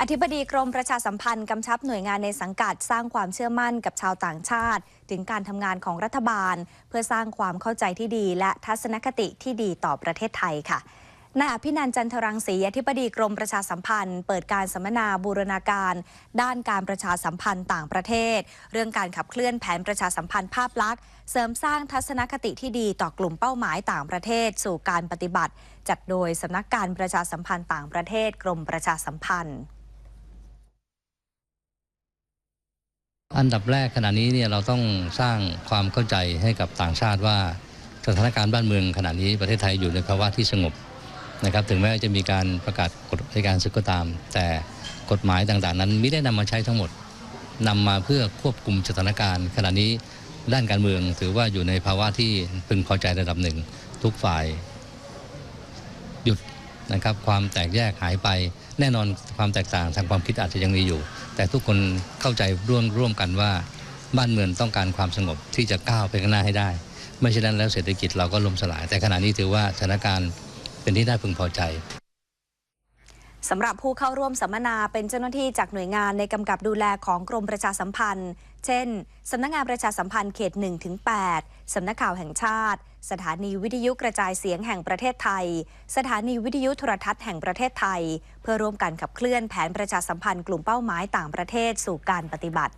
อธิบดีกรมประชาสัมพันธ์กำชับหน่วยงานในสังกัดสร้างความเชื่อมั่นกับชาวต่างชาติ ถึงการทำงานของรัฐบาล เพื่อสร้างความเข้าใจที่ดี และทัศนคติที่ดีต่อประเทศไทยค่ะนายอภินันจันทรังสีอธิบดีกรมประชาสัมพันธ์ เปิดการสัมมนาบูรณาการ ด้านการประชาสัมพันธ์ต่างประเทศ เรื่องการขับเคลื่อนแผนประชาสัมพันธ์ภาพลักษณ์ เสริมสร้างทัศนคติที่ดีต่อกลุ่มเป้าหมายต่างประเทศ สู่การปฏิบัติ จัดโดยสำนักการประชาสัมพันธ์ต่างประเทศ กรมประชาสัมพันธ์ อันดับแรกขณะนี้เนี่ยเราต้องสร้างความเข้าใจให้กับต่างชาติว่าสถานการณ์บ้านเมืองขณะนี้ประเทศไทยอยู่ในภาวะที่สงบนะครับ ถึงแม้จะมีการประกาศกฎอัยการศึกก็ตาม แต่กฎหมายต่างๆ นั้นไม่ได้นำมาใช้ทั้งหมดนำมาเพื่อควบคุมสถานการณ์ ขณะนี้ด้านการเมืองถือว่าอยู่ในภาวะที่พึงพอใจระดับหนึ่ง ทุกฝ่าย หยุด นะครับความแตกแยกหายไป แน่นอนความแตกต่างทางความคิดอาจจะยังมีอยู่ แต่ทุกคนเข้าใจร่วมร่วมกันว่า บ้านเมืองต้องการความสงบที่จะก้าวไปข้างหน้าให้ได้ ไม่เช่นนั้นแล้วเศรษฐกิจเราก็ล่มสลาย แต่ขณะนี้ถือว่าสถานการณ์เป็นที่น่าพึงพอใจ สำหรับผู้เข้าร่วมสัมมนาเป็นเจ้าหน้าที่จากหน่วยงานในกำกับดูแลของกรมประชาสัมพันธ์ เช่น สำนักงานประชาสัมพันธ์เขต1ถึง8สำนักข่าวแห่งชาติ สถานีวิทยุกระจายเสียงแห่งประเทศไทย สถานีวิทยุโทรทัศน์แห่งประเทศไทย เพื่อร่วมกันขับเคลื่อนแผนประชาสัมพันธ์กลุ่มเป้าหมายต่างประเทศสู่การปฏิบัติ